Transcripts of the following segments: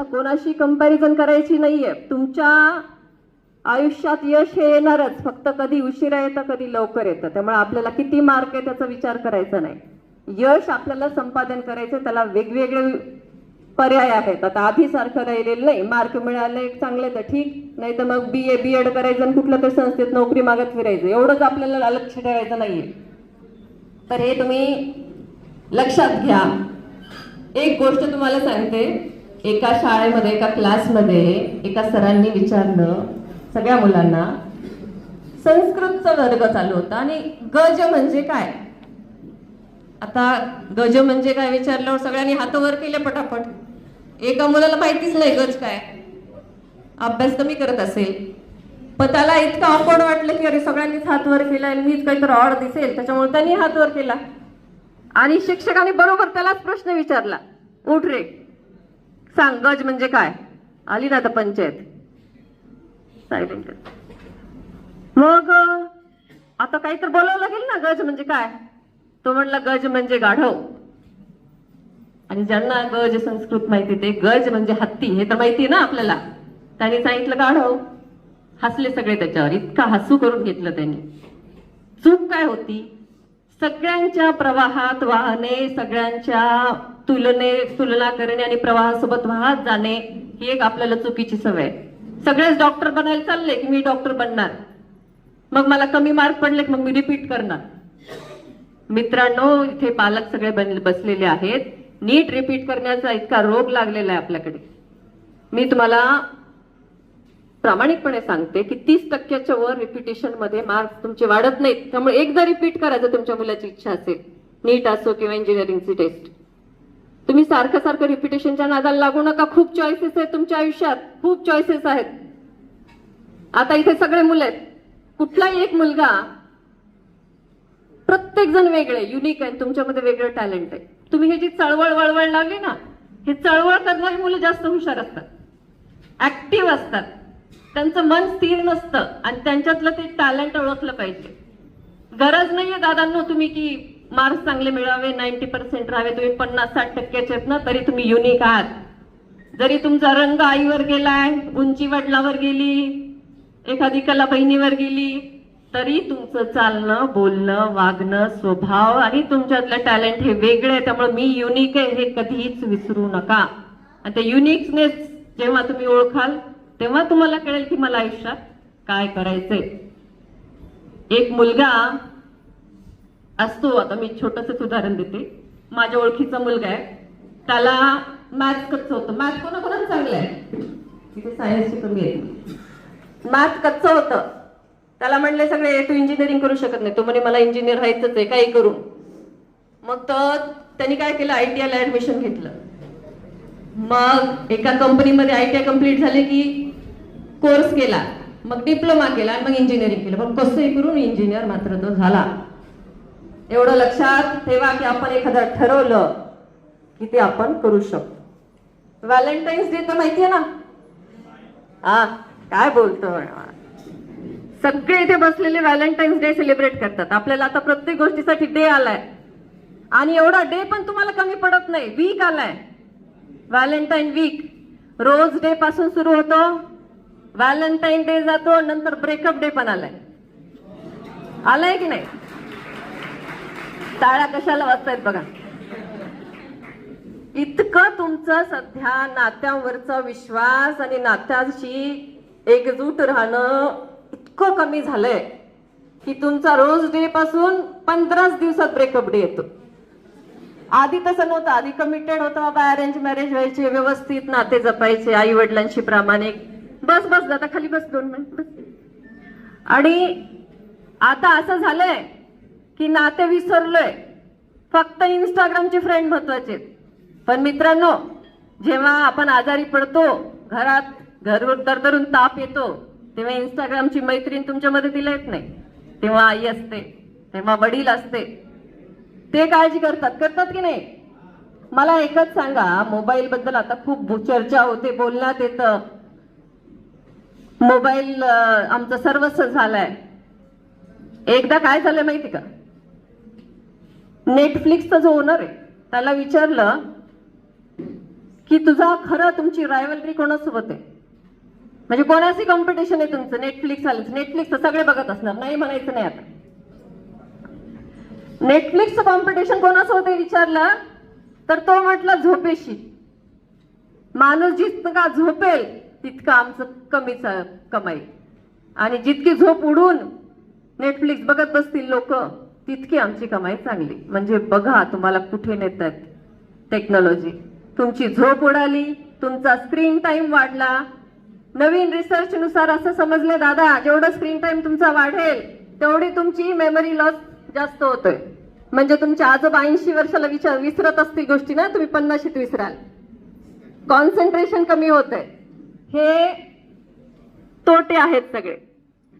आपल्याला कोणाशी कंपॅरिझन करायची नाहीये. तुमच्या आयुष्यात यश हे येणारच. फक्त कधी उशिरा येतं कधी लवकर येतं. त्यामुळे आपल्याला किती मार्क आहे त्याचा विचार करायचा नाही. यश आपल्याला संपादन करायचं त्याला वेगवेगळे पर्याय आहेत. आता आधी सारखं राहिलेलं नाही. मार्क मिळाले चांगले तर ठीक. नाही तर मग बी ए बी एड करायचं आणि कुठल्या तरी संस्थेत नोकरी मागत फिरायचं. एवढंच आपल्याला लक्ष ठेवायचं नाहीये. तर हे तुम्ही लक्षात घ्या. एक गोष्ट तुम्हाला सांगते. एका शाळेमध्ये एका क्लासमध्ये एका सरांनी विचारलं सगळ्या मुलांना संस्कृतचा वर्ग चालू होता आणि गज म्हणजे काय? आता गज म्हणजे काय विचारल्यावर सगळ्यांनी हात वर केले पटापट. एका मुलाला माहितीच नाही गज काय. अभ्यास कमी करत असेल. पण त्याला इतकं ऑकवर्ड वाटलं की अरे सगळ्यांनीच हात वर केला आणि मीच काहीतरी ऑड दिसेल. त्याच्यामुळे त्यांनी हात वर केला. आणि शिक्षकाने बरोबर त्यालाच प्रश्न विचारला. उठ रे. सांग गज म्हणजे काय? आली ना आता पंचायत. मग आता काही तर बोलावं लागेल ना गज म्हणजे काय? तो म्हणला गज म्हणजे गाढव. आणि ज्यांना गज संस्कृत माहिती ते गज म्हणजे हत्ती. हे तर माहिती ना आपल्याला. त्यांनी सांगितलं गाढव. हसले सगळे त्याच्यावर. इतका हसू करून घेतलं त्यांनी. चूक काय होती? सगळ्यांच्या प्रवाहात वाहने सगळ्यांच्या तुलने तुलना करणे आणि प्रवाहासोबत वाहत जाणे ही एक आपल्याला चुकीची सवय आहे. सगळेच डॉक्टर बनायला चालले की मी डॉक्टर बनणार. मग मला कमी मार्क पडले की मग मी रिपीट करणार. मित्रांनो इथे पालक सगळे बन- बसलेले आहेत. नीट रिपीट करण्याचा इतका रोग लागलेला आहे आपल्याकडे. मी तुम्हाला प्रामाणिकपणे सांगते की तीस टक्क्याच्या वर रिपिटेशनमध्ये मार्क्स तुमचे वाढत नाहीत. त्यामुळे एकदा रिपीट करायचं तुमच्या मुलाची इच्छा असेल. नीट असो किंवा इंजिनिअरिंगची टेस्ट तुम्ही सारखं सारखं रिपिटेशनच्या नादाला लागू नका. खूप चॉईसेस आहेत तुमच्या आयुष्यात. खूप चॉईसेस आहेत. आता इथे सगळे मुलं आहेत. कुठलाही एक मुलगा प्रत्येक जण वेगळे युनिक आहे. तुमच्यामध्ये वेगळं टॅलेंट आहे. तुम्ही हे जी चळवळ वळवळ लावली ना हे चळवळ करणारी मुलं जास्त हुशार असतात. ऍक्टिव्ह असतात. त्यांचं मन स्थिर नसतं आणि त्यांच्यातलं ते टॅलेंट ओळखलं पाहिजे. गरज नाहीये दादांनो तुम्ही की मार्क्स चांगले मिळावे नाईन्टी पर्सेंट राहावे तुम्ही पन्नास साठ टक्क्याचे आहेत ना तरी तुम्ही युनिक आहात. जरी तुमचा रंग आईवर गेलाय उंची वडिलावर गेली एखादी कला बहिणीवर गेली तरी तुमचं चालणं बोलणं वागणं स्वभाव आणि तुमच्यातलं टॅलेंट हे वेगळे आहे. त्यामुळे मी युनिक आहे हे कधीच विसरू नका. आणि ते युनिकनेस जेव्हा तुम्ही ओळखाल तेव्हा तुम्हाला कळेल की मला आयुष्यात काय करायचंय. एक मुलगा असतो. आता मी छोटंसंच उदाहरण देते. माझ्या ओळखीचा मुलगा आहे. त्याला मॅथ्स कच्चं होतं. मॅथ्स कोणाकोणा चांगलं आहे? तिथे सायन्सची कमी आहे. मॅथ कच्चं होतं. त्याला म्हणले सगळे तू इंजिनिअरिंग करू शकत नाही. तो म्हणे मला इंजिनियर व्हायचंच आहे. काही करू. मग तर त्यांनी काय केलं? आय टी आयला ऍडमिशन घेतलं. मग एका कंपनीमध्ये आय टी आय कंप्लीट झाले की कोर्स केला. मग डिप्लोमा केला आणि मग इंजिनिअरिंग केलं. मग कसंही करून इंजिनियर मात्र तो झाला. एवढं लक्षात ठेवा की आपण एखादं ठरवलं की ते आपण करू शकतो. व्हॅलेंटाईन्स डे तर माहितीये ना? हा काय बोलतो सगळे इथे बसलेले व्हॅलेंटाईन्स डे सेलिब्रेट करतात. आपल्याला आता प्रत्येक गोष्टीसाठी डे आलाय. आणि एवढा डे पण तुम्हाला कमी पडत नाही. वीक आलाय. Valentine weak. रोज डे पासून सुरू होतो. व्हॅलेंटाईन डे जातो. नंतर ब्रेकअप डे पण आलाय. आलाय की नाही? टाळ्या कशाला वाजतायत बघा. इतकं तुमचं सध्या नात्यांवरचा विश्वास आणि नात्याशी एकजूट राहणं इतकं कमी झालंय. की तुमचा रोज डे पासून पंधराच दिवसात ब्रेकअप डे येतो. आधी तसं नव्हतं. आधी कमिटेड होतं बाबा अरेंज मॅरेज व्हायचे व्यवस्थित नाते जपायचे आई वडिलांशी प्रामाणिक. बस बस जाता खाली बस दोन मिनिट बस. आणि आता असं झालंय की नाते विसरलोय. फक्त इंस्टाग्रामचे फ्रेंड महत्त्वाचे आहेत. पण मित्रांनो जेव्हा आपण आजारी पडतो घरात घरवर दरदरून ताप येतो तेव्हा इंस्टाग्रामची मैत्रीण तुमच्या मदतीला येत नाही. तेव्हा आई असते तेव्हा वडील असते. ते काळजी करतात. करतात की नाही? मला एकच सांगा मोबाईल बद्दल आता खूप चर्चा होते बोलण्यात येतं. मोबाईल आमचं सर्वस्व झालाय. एकदा काय झालं माहिती का? नेटफ्लिक्सचा जो ओनर आहे त्याला विचारलं की तुझा खरं तुमची रायवलरी कोणासोबत आहे? म्हणजे कोणाशी कॉम्पिटिशन आहे तुमचं? नेटफ्लिक्स आलं नेटफ्लिक्स तर सगळे बघत असणार. नाही म्हणायचं नाही आता. नेटफ्लिक्सचं कॉम्पिटिशन कोणासोबत आहे विचारलं? तर तो म्हटला झोपेशी. माणूस जितका झोपेल? तितकं आमचं कमीच कमाई. आणि जितकी झोप उडून नेटफ्लिक्स बघत बसतील लोक तितकी आमची कमाई चांगली. म्हणजे बघा तुम्हाला कुठे नेत आहेत टेक्नॉलॉजी तुमची झोप उडाली तुमचा स्क्रीन टाइम वाढला. नवीन रिसर्च नुसार असं समजले दादा जेवढं स्क्रीन टाइम तुमचा वाढेल तेवढी तुमची मेमरी लॉस जास्त होतोय. म्हणजे तुमच्या आजोबा ऐंशी वर्षाला विचार विसरत असतील गोष्टी ना तुम्ही पन्नाशीत विसराल. कॉन्सन्ट्रेशन कमी होत आहे हे तोटे आहेत सगळे.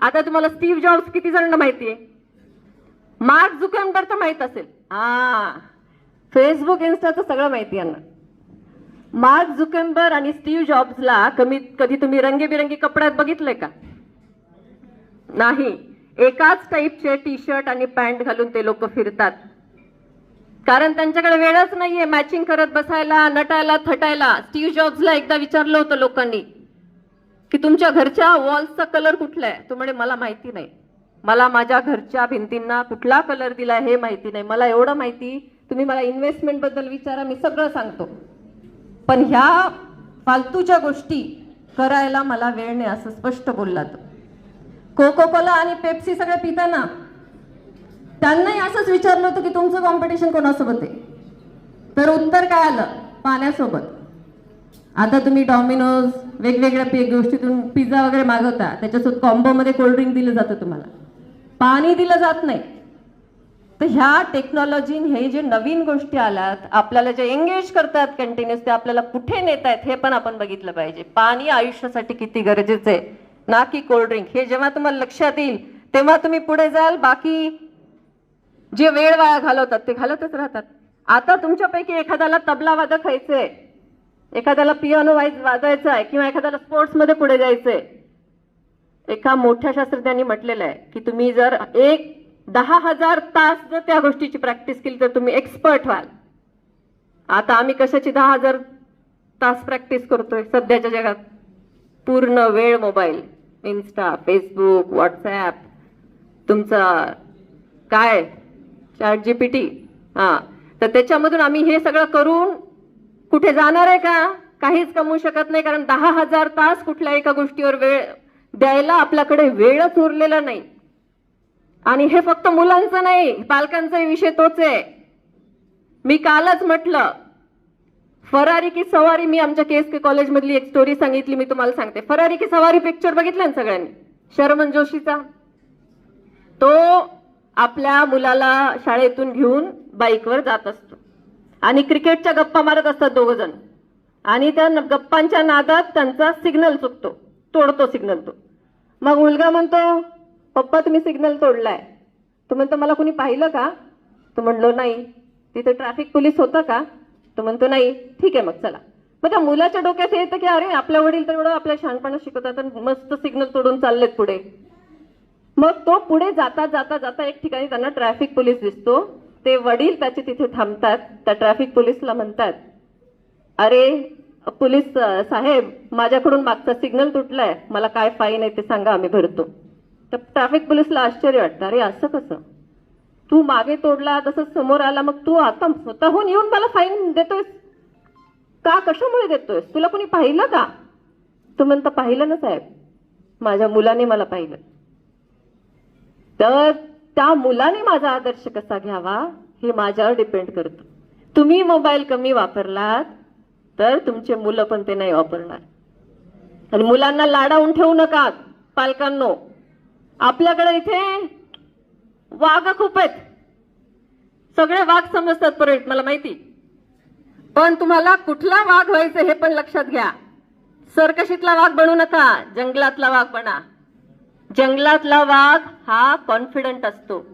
आता तुम्हाला स्टीव्ह जॉब्स किती जणांना माहितीये? मार्क झुकेंबर तर माहीत असेल. हा. फेसबुक इन्स्टाचं सगळं माहिती यांना. मार्क झुकेंबर आणि स्टीव्ह जॉब्सला कमी कधी तुम्ही रंगीबिरंगी कपड्यात बघितलंय का? नाही. एकाच टाईपचे टी शर्ट आणि पॅन्ट घालून ते लोक फिरतात. कारण त्यांच्याकडे वेळच नाहीये मॅचिंग करत बसायला नटायला थटायला. स्टीव्ह जॉब्सला एकदा विचारलं होतं लोकांनी की तुमच्या घरच्या वॉल्सचा कलर कुठला आहे तो म्हणे मला माहिती नाही. मला माझ्या घरच्या भिंतींना कुठला कलर दिला हे माहिती नाही. मला एवढं माहिती तुम्ही मला इन्व्हेस्टमेंटबद्दल विचारा मी सगळं सांगतो. पण ह्या फालतूच्या गोष्टी करायला मला वेळ नाही असं स्पष्ट बोलला कोको कोला आणि पेप्सी सगळे पिताना त्यांनाही असंच विचारलं होतं की तुमचं कॉम्पिटिशन कोणासोबत आहे? तर उत्तर काय आलं? पाण्यासोबत. आता तुम्ही डॉमिनोज वेगवेगळ्या पे गोष्टीतून पिझ्झा वगैरे मागवता त्याच्यासोबत कॉम्बोमध्ये कोल्ड्रिंक दिलं जातं तुम्हाला. पाणी दिलं जात नाही. तर ह्या टेक्नॉलॉजी हे जे नवीन गोष्टी आल्यात आपल्याला जे एंगेज करतात कंटिन्युअस ते आपल्याला कुठे नेत आहेत हे पण आपण बघितलं पाहिजे. पाणी आयुष्यासाठी किती गरजेचं आहे. ना की कोल्ड्रिंक हे जेव्हा तुम्हाला लक्षात येईल तेव्हा तुम्ही पुढे जाल बाकी जे वेळ वाया घालवतात ते घालतच राहतात. आता तुमच्यापैकी एखाद्याला तबला वादक व्हायचंय एखाद्याला पियानो वाईज वाजवायचं आहे किंवा एखाद्याला स्पोर्ट्समध्ये पुढे जायचंय. एका मोठ्या शास्त्रज्ञांनी म्हटलेलं आहे की तुम्ही जर एक दहा हजार तास जर त्या गोष्टीची प्रॅक्टिस केली तर तुम्ही एक्सपर्ट व्हाल. आता आम्ही कशाची दहा हजार तास प्रॅक्टिस करतोय सध्याच्या जगात? पूर्ण वेळ मोबाईल इन्स्टा फेसबुक व्हॉट्सॲप तुमचा काय? चॅट जी पी टी हां. तर त्याच्यामधून आम्ही हे सगळं करून कुठे जाणार आहे का? काहीच कमवू शकत नाही कारण दहा हजार तास कुठल्या एका गोष्टीवर वेळ द्यायला आपल्याकडे वेळच उरलेला नाही. आणि हे फक्त मुलांचं नाही पालकांचाही विषय तोच आहे. मी कालच म्हटलं फरारी की सवारी मी आमच्या के के कॉलेजमधली एक स्टोरी सांगितली मी तुम्हाला सांगते. फरारी की सवारी पिक्चर बघितला ना सगळ्यांनी? शर्मन जोशीचा? तो आपल्या मुलाला शाळेतून घेऊन बाईकवर जात असतो. आणि क्रिकेटच्या गप्पा मारत असतात दोघ जण. आणि त्या गप्पांच्या नादात त्यांचा सिग्नल चुकतो. तोडतो सिग्नल तो. मग मुलगा म्हणतो पप्पा तुम्ही सिग्नल तोडलाय. तो म्हणतो मला कुणी पाहिलं का? तो म्हणलो नाही. तिथे ट्रॅफिक पोलीस होता का? तो म्हणतो नाही. ठीक आहे मग चला. मग त्या मुलाच्या डोक्यात हे येतं की अरे आपल्या वडील तर एवढं आपल्या शहाणपणा शिकवतात आणि मस्त सिग्नल तोडून चाललेत पुढे. मग तो पुढे जाता जाता जाता एक ठिकाणी त्यांना ट्रॅफिक पोलीस दिसतो. ते वडील त्याचे तिथे थांबतात. त्या ट्रॅफिक पोलीसला म्हणतात अरे पोलीस साहेब माझ्याकडून मागचा सिग्नल तुटलाय. मला काय फाईन आहे ते सांगा आम्ही भरतो. तर ट्रॅफिक पोलीसला आश्चर्य वाटतं. अरे असं कसं? तू मागे तोडला तसं समोर आला मग तू आता स्वतःहून येऊन मला फाईन देतोयस? का कशामुळे देतोयस? तुला कोणी पाहिलं का? तू म्हणता पाहिलं ना साहेब? माझ्या मुलाने मला पाहिलं. तर त्या मुलाने माझा आदर्श कसा घ्यावा हे माझ्यावर डिपेंड करतं. तुम्ही मोबाईल कमी वापरलात तर तुमचे मुलं पण ते नाही वापरणार. आणि मुलांना लाडावून ठेवू नका पालकांनो. आपल्याकडे इथे वाघ खूप आहेत. सगळे वाघ समजतात परत मला माहिती. पण तुम्हाला कुठला वाघ व्हायचं हे पण लक्षात घ्या. सरकशीतला वाघ बनू नका जंगलातला वाघ बना. जंगलातला वाघ हा कॉन्फिडंट असतो.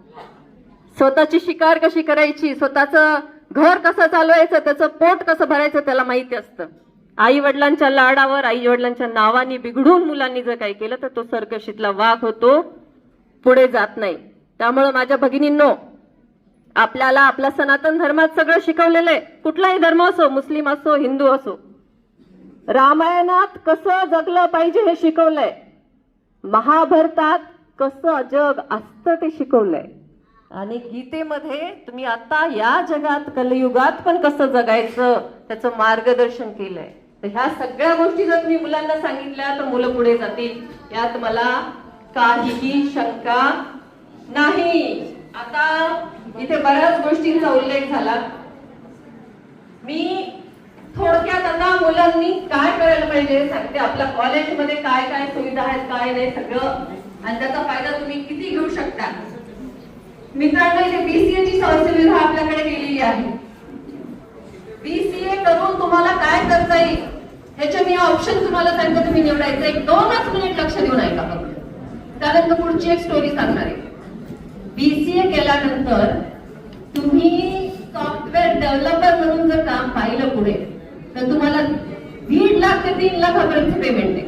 स्वतःची शिकार कशी करायची? स्वतःचं घर कसं चालवायचं त्याचं पोट कसं भरायचं त्याला माहिती असतं. आई वडिलांच्या लाडावर आई वडिलांच्या नावाने बिघडून मुलांनी जर काही केलं तर तो सरकशीतला वाघ होतो पुढे जात नाही. त्यामुळं माझ्या भगिनींनो आपल्याला आपल्या सनातन धर्मात सगळं शिकवलेलं आहे. कुठलाही धर्म असो मुस्लिम असो हिंदू असो रामायणात कसं जगलं पाहिजे हे शिकवलंय. महाभारतात कसं जग असतं ते शिकवलंय. आणि गीतेमध्ये तुम्ही आता या जगात कलयुगात पण कसं जगायचं त्याचं मार्गदर्शन केलंय. तर ह्या सगळ्या गोष्टी जर तुम्ही मुलांना सांगितल्या तर मुलं पुढे जातील. यात मला काहीही शंका नाही. आता इथे बऱ्याच गोष्टींचा उल्लेख झाला. मी थोडक्यात आता मुलांनी काय करायला पाहिजे सांगते. आपल्या कॉलेजमध्ये काय काय सुविधा आहेत काय नाही सगळं. आणि त्याचा फायदा तुम्ही किती घेऊ शकता? मित्रांनो इथे बीसीए ची सुविधा आपल्याकडे गेलेली आहे. बीसीए करून तुम्हाला काय करता येईल ह्याचे मी ऑप्शन तुम्हाला सांगतो तुम्ही निवडायचं. एक दोनच मिनिट लक्ष देऊन ऐका फक्त. त्यानंतर पुढची एक स्टोरी सांगणार आहे. बीसीए केल्यानंतर तुम्ही सॉफ्टवेअर डेव्हलपर म्हणून जर काम पाहिलं पुढे तर तुम्हाला दीड लाख ते तीन लाखापर्यंत पेमेंट आहे.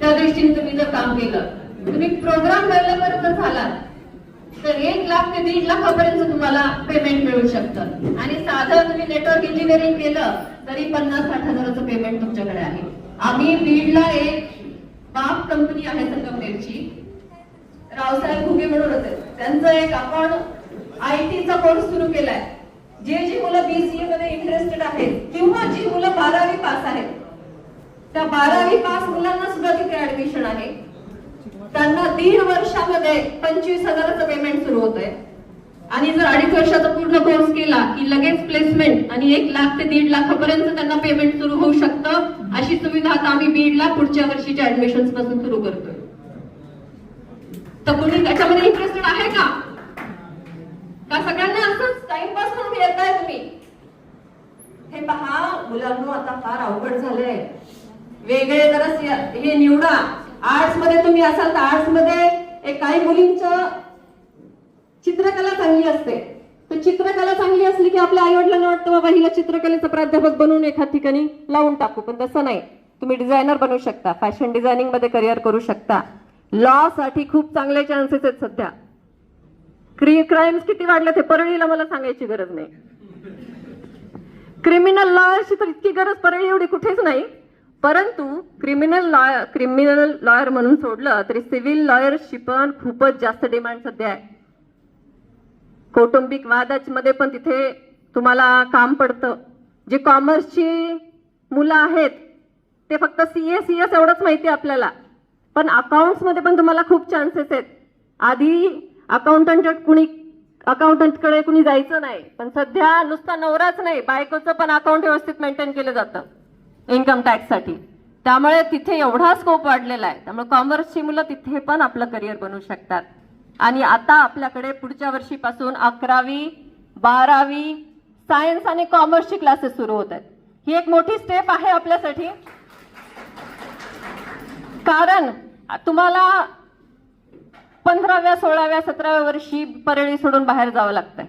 त्या दृष्टीने तुम्ही जर काम केलं तुम्ही प्रोग्राम डेव्हलपर जर झालात तर एक लाख ते दीड लाखापर्यंत तुम्हाला पेमेंट मिळू शकतं. आणि साधं तुम्ही नेटवर्क इंजिनिअरिंग केलं तरी पन्नास साठ हजाराचं पेमेंट तुमच्याकडे आहे. आम्ही बीडला एक बाप कंपनी आहे संगमनेरची रावसाहेब घुगे म्हणून होते. त्यांचं एक आपण आय टीचा कोर्स सुरू केलाय. जे जी मुलं बीसीए मध्ये इंटरेस्टेड आहेत किंवा जी मुलं बारावी पास आहेत त्या बारावी पास मुलांना सुद्धा तिथे ऍडमिशन आहे. त्यांना दीड वर्षामध्ये पंचवीस हजाराचं पेमेंट सुरू होत आहे आणि जर अडीच वर्षाचा पूर्ण कोर्स केला की लगेच प्लेसमेंट आणि एक लाख ते दीड लाखापर्यंत त्यांना पेमेंट सुरू होऊ शकतं अशी सुविधा आता आम्ही बीडला पुढच्या वर्षीच्या ऍडमिशनपासून सुरू करतोय. तर कुणी त्याच्यामध्ये इंटरेस्टेड आहे का? का सगळ्यांना असंच टाइमपास म्हणून आहे तुम्ही? हे पहा मुलांना आता फार अवघड झालंय. वेगळे जरा हे निवडा. आर्ट्समध्ये तुम्ही असाल तर आर्ट्समध्ये एक काही मुलींचं चित्रकला चांगली असते. तर चित्रकला चांगली असली की आपल्या आई वडिलांना वाटतं बाबा हिला चित्रकलेचा प्राध्यापक बनवून एका ठिकाणी लावून टाकू. पण तसं नाही. तुम्ही डिझायनर बनवू शकता फॅशन डिझायनिंगमध्ये करिअर करू शकता. लॉ साठी खूप चांगले चान्सेस आहेत सध्या. क्री क्राईम्स किती वाढले ते परळीला मला सांगायची गरज नाही. क्रिमिनल लॉची तर इतकी गरज परळी एवढी कुठेच नाही. परंतु क्रिमिनल लॉयर क्रिमिनल लॉयर म्हणून सोडलं तरी सिव्हिल लॉयरची पण खूपच जास्त डिमांड सध्या आहे. कौटुंबिक वादामध्ये पण तिथे तुम्हाला काम पडतं. जे कॉमर्सची मुलं आहेत ते फक्त सी ए सी एस एवढंच माहिती आहे आपल्याला. पण अकाउंट्समध्ये पण तुम्हाला खूप चान्सेस आहेत. आधी अकाउंटंट कुणी अकाउंटंटकडे कुणी जायचं नाही. पण सध्या नुसता नवराच नाही बायकोचं पण अकाउंट व्यवस्थित मेंटेन केलं जातं. इन्कम टॅक्ससाठी. त्यामुळे तिथे एवढा स्कोप वाढलेला आहे. त्यामुळे कॉमर्सची मुलं तिथे पण आपलं करिअर बनवू शकतात. आणि आता आपल्याकडे पुढच्या वर्षीपासून अकरावी बारावी सायन्स आणि कॉमर्सची क्लासेस सुरू होत आहेत. ही एक मोठी स्टेप आहे आपल्यासाठी. कारण तुम्हाला पंधराव्या सोळाव्या सतराव्या वर्षी परळी सोडून बाहेर जावं लागतंय.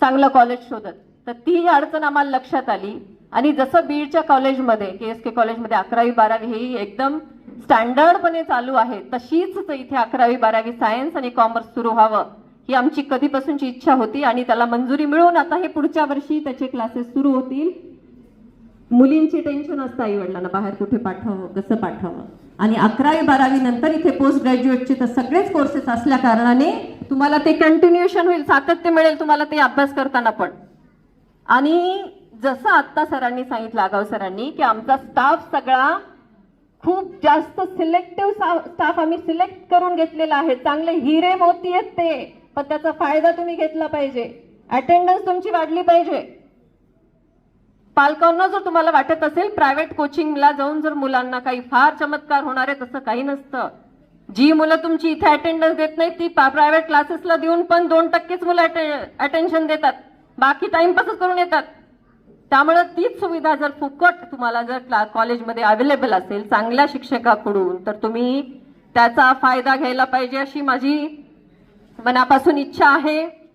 चांगलं कॉलेज शोधत. तर ती अडचण आम्हाला लक्षात आली. आणि जसं बीडच्या कॉलेजमध्ये के एस के कॉलेजमध्ये अकरावी बारावी ही एकदम स्टँडर्डपणे चालू आहे तशीच इथे अकरावी बारावी सायन्स आणि कॉमर्स सुरू व्हावं ही आमची कधीपासूनची इच्छा होती आणि त्याला मंजुरी मिळून आता हे पुढच्या वर्षी त्याचे क्लासेस सुरू होतील. मुलींची टेन्शन असतं आई वडिलांना बाहेर कुठे पाठवावं कसं पाठवावं? आणि अकरावी बारावी नंतर इथे पोस्ट ग्रॅज्युएटचे तर सगळेच कोर्सेस असल्या कारणाने तुम्हाला ते कंटिन्युएशन होईल सातत्य मिळेल तुम्हाला ते अभ्यास करताना पण. आणि जसं आत्ता सरांनी सांगितलं आगाव सरांनी की आमचा स्टाफ सगळा खूप जास्त सिलेक्टिव्ह स्टाफ आम्ही सिलेक्ट करून घेतलेला आहे. चांगले हिरे मोती आहेत ते पण त्याचा फायदा तुम्ही घेतला पाहिजे. अटेंडन्स तुमची वाढली पाहिजे. पालकांना जर तुम्हाला वाटत असेल प्रायव्हेट कोचिंगला जाऊन जर मुलांना काही फार चमत्कार होणार आहे तसं काही नसतं. जी मुलं तुमची इथे अटेंडन्स देत नाही ती प्रायव्हेट क्लासेसला देऊन पण दोन टक्केच मुलं अटेन्शन देतात. बाकी टाइमपासच करून येतात. त्यामुळं तीच सुविधा जर फुकट तुम्हाला जर क्ला कॉलेजमध्ये अवेलेबल असेल चांगल्या शिक्षकाकडून तर तुम्ही त्याचा फायदा घ्यायला पाहिजे अशी माझी मनापासून इच्छा आहे.